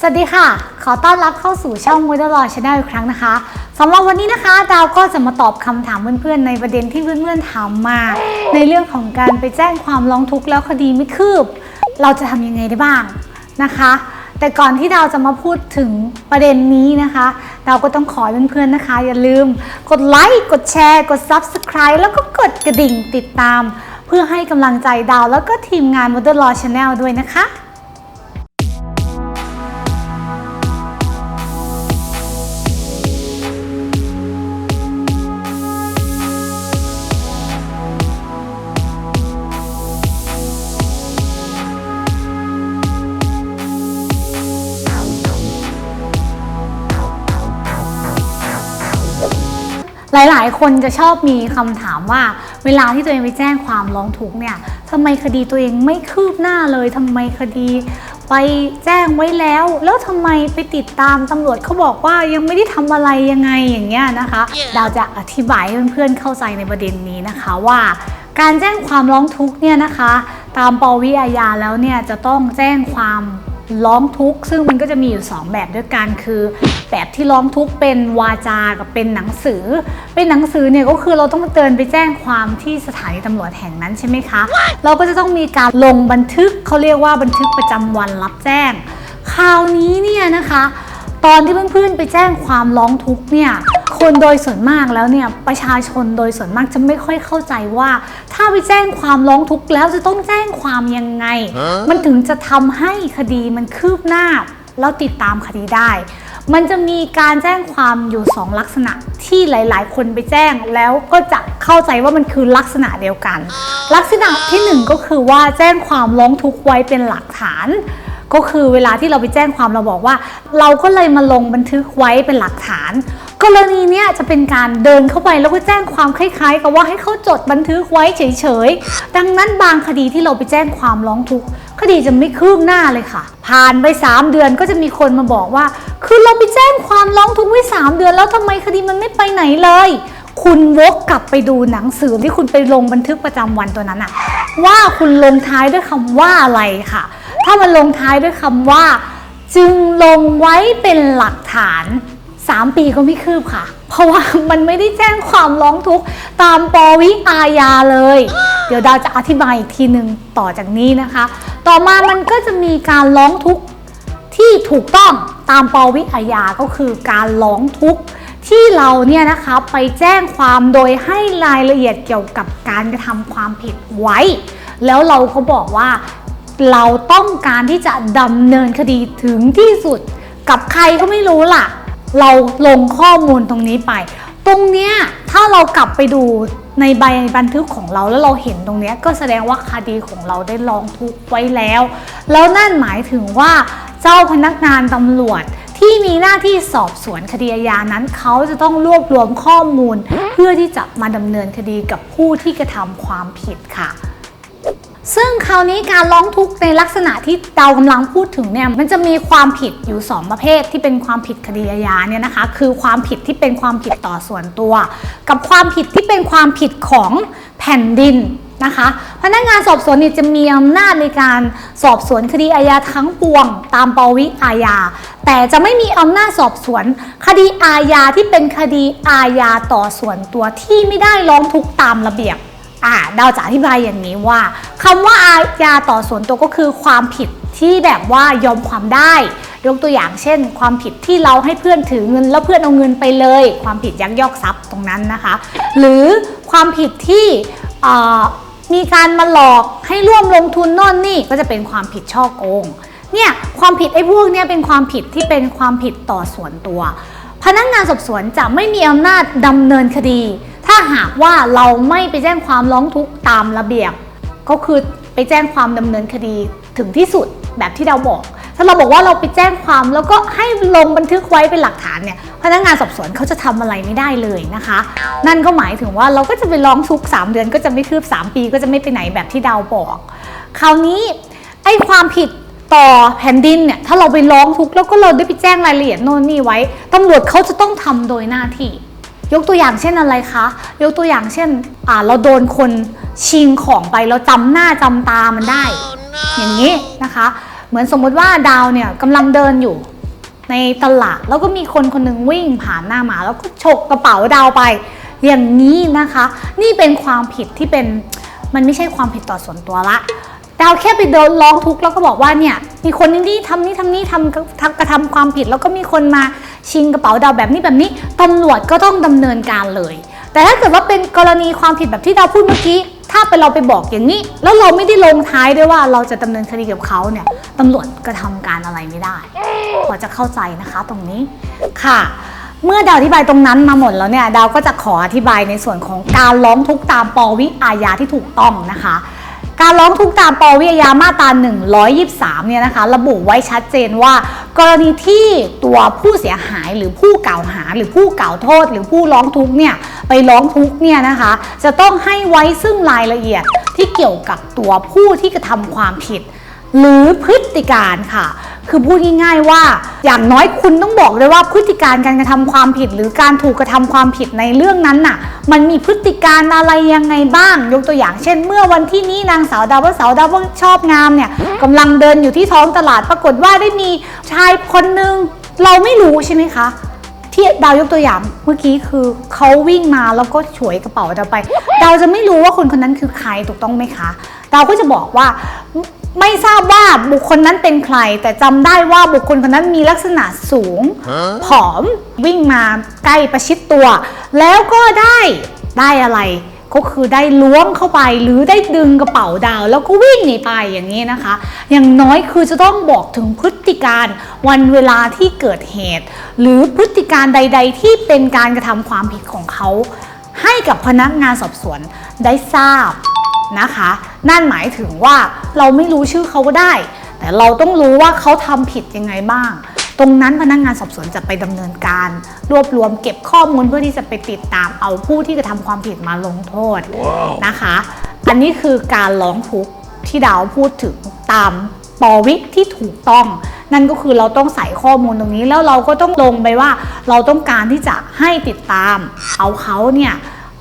สวัสดีค่ะ ขอต้อนรับเข้าสู่ช่อง m o d e l Law Channel อีกครั้งนะคะสำหรับวันนี้นะคะดาวก็จะมาตอบคำถามเพื่อนๆ ในประเด็นที่เพื่อนๆถามมา ในเรื่องของการไปแจ้งความร้องทุกข์แล้วคดีไม่คืบ เราจะทำยังไงได้บ้างนะคะ แต่ก่อนที่ดาวจะมาพูดถึงประเด็นนี้นะคะดาวก็ต้องขอเพื่อนๆนะคะ อย่าลืม กดไลค์กดแชร์ กด Subscribe แล้วก็กดกระดิ่งติดตาม เพื่อให้กำลังใจดาวแล้วก็ทีมงาน m o d e l Law Channel ด้วยนะคะ หลายๆ คนจะชอบมีคำถามว่า เวลาที่ตัวเองไปแจ้งความร้องทุกข์เนี่ยทำไมคดีตัวเองไม่คืบหน้าเลยทำไมคดีไปแจ้งไว้แล้ว แล้วทำไมไปติดตามตำรวจเขาบอกว่ายังไม่ได้ทำอะไรยังไงอย่างเงี้ยนะคะดาวจะอธิบายให้เพื่อนๆเข้าใจในประเด็นนี้นะคะว่าการแจ้งความร้องทุกข์เนี่ยนะคะ ตามปวิอาญาแล้วเนี่ยจะต้องแจ้งความร้องทุกข์ซึ่งมันก็จะมีอยู่ 2 แบบด้วยกันคือ แบบที่ร้องทุกข์เป็นวาจากับเป็นหนังสือ เป็นหนังสือเนี่ยก็คือเราต้องเตือนไปแจ้งความที่สถานีตำรวจแห่งนั้นใช่ไหมคะ เราก็จะต้องมีการลงบันทึกเขาเรียกว่าบันทึกประจำวันรับแจ้ง คราวนี้เนี่ยนะคะ ตอนที่เพื่อนๆไปแจ้งความร้องทุกข์เนี่ยคนโดยส่วนมากแล้วเนี่ยประชาชนโดยส่วนมากจะไม่ค่อยเข้าใจว่า ถ้าไปแจ้งความร้องทุกข์แล้วจะต้องแจ้งความยังไง มันถึงจะทำให้คดีมันคืบหน้า แล้วติดตามคดีได้ มันจะมีการแจ้งความอยู่ 2 ลักษณะที่หลาย ๆ คนไปแจ้งแล้วก็จะเข้าใจว่ามันคือลักษณะเดียวกัน ลักษณะที่หนึ่งก็คือว่าแจ้งความร้องทุกข์ไว้เป็นหลักฐาน ก็คือเวลาที่เราไปแจ้งความเราบอกว่า เราก็เลยมาลงบันทึกไว้เป็นหลักฐาน กรณีเนี้ยจะเป็นการเดินเข้าไปแล้วก็แจ้งความคล้าย ๆ กับว่าให้เขาจดบันทึกไว้เฉย ๆ ดังนั้นบางคดีที่เราไปแจ้งความร้องทุกข์ คดีจะไม่คืบหน้าเลยค่ะ ผ่านไป 3 เดือนก็จะมีคนมาบอกว่า คือเราไปแจ้งความร้องทุกข์ไว้ 3 เดือน แล้วทำไมคดีมันไม่ไปไหนเลย คุณวกกลับไปดูหนังสือที่คุณไปลงบันทึกประจำวันตัวนั้นอะว่าคุณลงท้ายด้วยคำว่าอะไรค่ะ ถ้ามันลงท้ายด้วยคำว่า จึงลงไว้เป็นหลักฐาน 3 ปีก็ไม่คืบค่ะ เพราะว่ามันไม่ได้แจ้งความร้องทุกข์ตามปวิอาญาเลย เดี๋ยวดาวจะอธิบายอีกทีหนึ่งต่อจากนี้นะคะ ต่อมามันก็จะมีการร้องทุกข์ที่ถูกต้องตามปวิอาญาก็คือการร้องทุกข์ที่เราเนี่ยนะคะไปแจ้งความโดยให้รายละเอียดเกี่ยวกับการกระทำความผิดไว้ แล้วเราก็บอกว่าเราต้องการที่จะดำเนินคดีถึงที่สุด กับใครก็ไม่รู้ล่ะ เราลงข้อมูลตรงนี้ไป ตรงเนี้ยถ้าเรากลับไปดูในใบบันทึกของเราแล้วเราเห็นตรงเนี้ยก็แสดงว่าคดีของเราได้ร้องทุกข์ไว้แล้ว แล้วนั่นหมายถึงว่าเจ้าพนักงานตำรวจที่มีหน้าที่สอบสวนคดีอาญานั้น เขาจะต้องรวบรวมข้อมูล เพื่อที่จะมาดำเนินคดีกับผู้ที่กระทำความผิดค่ะ ซึ่งคราวนี้การร้องทุกข์ในลักษณะที่เรากำลังพูดถึงเนี่ยมันจะมีความผิดอยู่ 2 ประเภทที่เป็นความผิดคดีอาญาเนี่ยนะคะ คือความผิดที่เป็นความผิดต่อส่วนตัว กับความผิดที่เป็นความผิดของแผ่นดินนะคะ พนักงานสอบสวนเนี่ยจะมีอำนาจในการสอบสวนคดีอาญาทั้งปวง ตามปวิอาญา แต่จะไม่มีอำนาจสอบสวน คดีอาญาที่เป็นคดีอาญาต่อส่วนตัวที่ไม่ได้ร้องทุกข์ตามระเบียบ อ่าดาวจะอธิบายอย่างนี้ว่าคำว่าอาญาต่อส่วนตัวก็คือความผิดที่แบบว่ายอมความได้ยกตัวอย่างเช่น ความผิดที่เราให้เพื่อนถือเงิน แล้วเพื่อนเอาเงินไปเลย ความผิดยักยอกทรัพย์ตรงนั้นนะคะ หรือความผิดที่มีการมาหลอกให้ร่วมลงทุนน่นนี่ก็จะเป็นความผิดช่อโกงเนี่ยความผิดไอ้พวกเนี้ยเป็นความผิดที่เป็นความผิดต่อส่วนตัว พนักงานสอบสวนจะไม่มีอำนาจดำเนินคดี ถ้าหากว่าเราไม่ไปแจ้งความร้องทุกข์ตามระเบียบ ก็คือไปแจ้งความดำเนินคดีถึงที่สุดแบบที่เราบอก ถ้าเราบอกว่าเราไปแจ้งความแล้วก็ให้ลงบันทึกไว้เป็นหลักฐานเนี่ยพนักงานสอบสวนเขาจะทำอะไรไม่ได้เลยนะคะ นั่นก็หมายถึงว่าเราก็จะไปร้องทุกข์3เดือนก็จะไม่คืบ 3 ปีก็จะไม่ไปไหนแบบที่ดาวบอก คราวนี้ไอ้ความผิดต่อแผ่นดินเนี่ยถ้าเราไปร้องทุกข์แล้วก็เราได้ไปแจ้งรายละเอียดโน่นนี่ไว้ตำรวจเขาจะต้องทำโดยหน้าที่ ยกตัวอย่างเช่นอะไรคะ ยกตัวอย่างเช่นอ่าเราโดนคนชิงของไปเราจำหน้าจำตามันได้ อย่างนี้นะคะ เหมือนสมมติว่าดาวเนี่ยกำลังเดินอยู่ในตลาดแล้วก็มีคนคนหนึ่งวิ่งผ่านหน้ามาแล้วก็ฉกกระเป๋าดาวไป อย่างนี้นะคะ นี่เป็นความผิดที่เป็นมันไม่ใช่ความผิดต่อส่วนตัวละ ดาวแค่ไปเดินร้องทุกข์แล้วก็บอกว่าเนี่ยมีคนนี้ทำนี่ทำนี่ทำทำกระทำความผิด แล้วก็มีคนมาชิงกระเป๋าดาวแบบนี้แบบนี้ตำรวจก็ต้องดำเนินการเลย แต่ถ้าเกิดว่าเป็นกรณีความผิดแบบที่ดาวพูดเมื่อกี้ ถ้าเป็นเราไปบอกอย่างนี้ แล้วเราไม่ได้ลงท้ายด้วยว่าเราจะดำเนินคดีกับเขาเนี่ยตำรวจก็ทำการอะไรไม่ได้ พอจะเข้าใจนะคะตรงนี้ค่ะเมื่อดาวอธิบายตรงนั้นมาหมดแล้วเนี่ยดาวก็จะขออธิบายในส่วนของการร้องทุกข์ตามปวิอาญาที่ถูกต้องนะคะ การร้องทุกข์ตามปวิยาญามาตรา123 เนี่ยนะคะระบุไว้ชัดเจนว่า กรณีที่ตัวผู้เสียหายหรือผู้กล่าวหา หรือผู้กล่าวโทษ หรือผู้ร้องทุกข์เนี่ยไปร้องทุกข์เนี่ยนะคะจะต้องให้ไว้ซึ่งรายละเอียดที่เกี่ยวกับตัวผู้ที่กระทำความผิด หรือพฤติการค่ะ คือพูดง่ายๆว่า อย่างน้อยคุณต้องบอกเลยว่าพฤติการการกระทำความผิด หรือการถูกกระทำความผิดในเรื่องนั้นน่ะ มันมีพฤติการอะไรยังไงบ้าง ยกตัวอย่างเช่น เมื่อวันที่นี้นางสาวดาวสาวดาวชอบงามเนี่ยกำลังเดินอยู่ที่ท้องตลาดปรากฏว่าได้มีชายคนหนึ่งเราไม่รู้ใช่ไหมคะที่ดาวยกตัวอย่างเมื่อกี้คือเขาวิ่งมาแล้วก็ฉวยกระเป๋าดาวไป ดาวจะไม่รู้ว่าคนคนนั้นคือใครถูกต้องไหมคะ ดาวก็จะบอกว่าไม่ไม่ทราบว่าบุคคลนั้นเป็นใคร แต่จำได้ว่าบุคคลคนนั้นมีลักษณะสูง ผอมวิ่งมาใกล้ประชิดตัว แล้วก็ได้ได้อะไร ก็คือได้ล้วงเข้าไปหรือได้ดึงกระเป๋าดาว แล้วก็วิ่งหนีไปอย่างนี้นะคะ อย่างน้อยคือจะต้องบอกถึงพฤติการวันเวลาที่เกิดเหตุ หรือพฤติการใด ๆ ที่เป็นการกระทำความผิดของเขา ให้กับพนักงานสอบสวนได้ทราบนะคะ นั่นหมายถึงว่า เราไม่รู้ชื่อเขาก็ได้ แต่เราต้องรู้ว่าเขาทำผิดยังไงบ้าง ตรงนั้นพนักงานสอบสวนจะไปดำเนินการ รวบรวมเก็บข้อมูลเพื่อที่จะไปติดตามเอาผู้ที่กระทำความผิดมาลงโทษนะคะ อันนี้คือการร้องทุกข์ที่ดาวพูดถึงตามปวิที่ถูกต้อง นั่นก็คือเราต้องใส่ข้อมูลตรงนี้แล้วเราก็ต้องลงไปว่า เราต้องการที่จะให้ติดตาม เอาเขาเนี่ย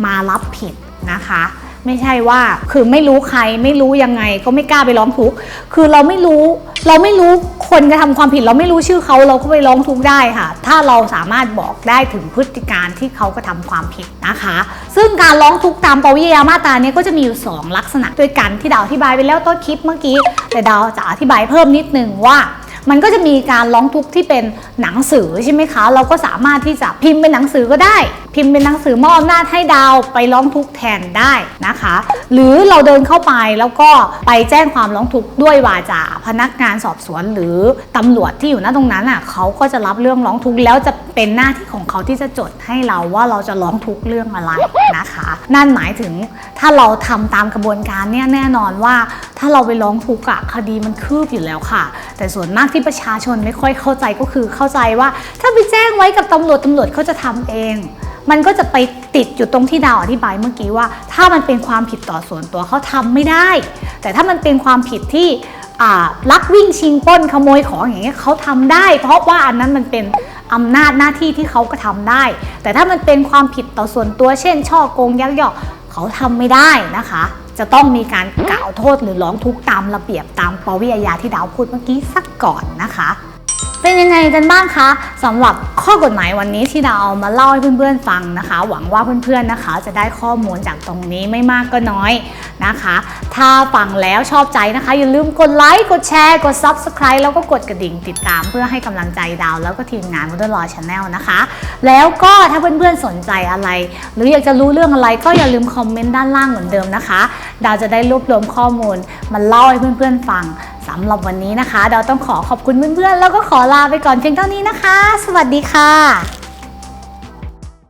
มารับผิดนะคะ ไม่ใช่ว่า คือไม่รู้ใครไม่รู้ยังไง ก็ไม่กล้าไปร้องทุกข์คือเราไม่รู้เราไม่รู้คนกระทำความผิด เราไม่รู้ชื่อเขาเราก็ไปร้องทุกข์ได้ค่ะ ถ้าเราสามารถบอกได้ถึงพฤติการที่เขากระทำความผิดนะคะ ซึ่งการร้องทุกข์ตามปวิอามาตราเนี้ก็จะมีอยู่ 2 ลักษณะด้วยกันที่ดาวอธิบายไปแล้วต้นคลิปเมื่อกี้ แต่ดาวจะอธิบายเพิ่มนิดนึงว่า มันก็จะมีการร้องทุกข์ที่เป็นหนังสือใช่ไหมคะ เราก็สามารถที่จะพิมพ์เป็นหนังสือก็ได้ พิมพ์เป็นหนังสือมอบอำนาจให้ดาวไปร้องทุกข์แทนได้นะคะ หรือเราเดินเข้าไปแล้วก็ไปแจ้งความร้องทุกข์ด้วยวาจาพนักงานสอบสวนหรือตำรวจที่อยู่ณตรงนั้นอะเขาก็จะรับเรื่องร้องทุกข์แล้วจะเป็นหน้าที่ของเขาที่จะจดให้เราว่าเราจะร้องทุกข์เรื่องอะไรนะคะ นั่นหมายถึงถ้าเราทำตามกระบวนการเนี่ยแน่นอนว่า ถ้าเราไปร้องทุกข์อะคดีมันคืบอยู่แล้วค่ะ แต่ส่วนมากที่ประชาชนไม่ค่อยเข้าใจก็คือเข้าใจว่า ถ้าไปแจ้งไว้กับตำรวจตำรวจเขาจะทำเอง มันก็จะไปติดอยู่ตรงที่ดาวอธิบายเมื่อกี้ว่า ถ้ามันเป็นความผิดต่อส่วนตัวเขาทำไม่ได้ แต่ถ้ามันเป็นความผิดที่ลักวิ่งชิงปล้นขโมยของอย่างเงี้ยเขาทำได้ เพราะว่าอันนั้นมันเป็นอำนาจหน้าที่ที่เขาก็ทำได้ แต่ถ้ามันเป็นความผิดต่อส่วนตัว เช่น ช่อโกงยักยอกเขาทำไม่ได้นะคะ จะต้องมีการกล่าวโทษหรือร้องทุกข์ตามระเบียบตามปวิอาญาที่ดาวพูดเมื่อกี้สักก่อนนะคะ เป็นยังไงกันบ้างคะสำหรับข้อกฎหมายวันนี้ที่ดาเอามาเล่าให้เพื่อนๆฟังนะคะ หวังว่าเพื่อนๆนะคะ จะได้ข้อมูลจากตรงนี้ไม่มากก็น้อยนะคะ ถ้าฟังแล้วชอบใจนะคะ อย่าลืมกดไลค์กดแชร์กด Subscribe แล้วก็กดกระดิ่งติดตาม เพื่อให้กำลังใจดาว แล้วก็ทีมงาน w o n d e r l a w Channel นะคะ แล้วก็ถ้าเพื่อนๆสนใจอะไร หรืออยากจะรู้เรื่องอะไรก็อย่าลืมคอมเมนต์ด้านล่างเหมือนเดิมนะคะ ดาวจะได้รวบรวมข้อมูลมาเล่าให้เพื่อนๆฟัง สำหรับวันนี้นะคะ เราต้องขอขอบคุณเพื่อนๆ แล้วก็ขอลาไปก่อนเพียงเท่านี้นะคะ สวัสดีค่ะ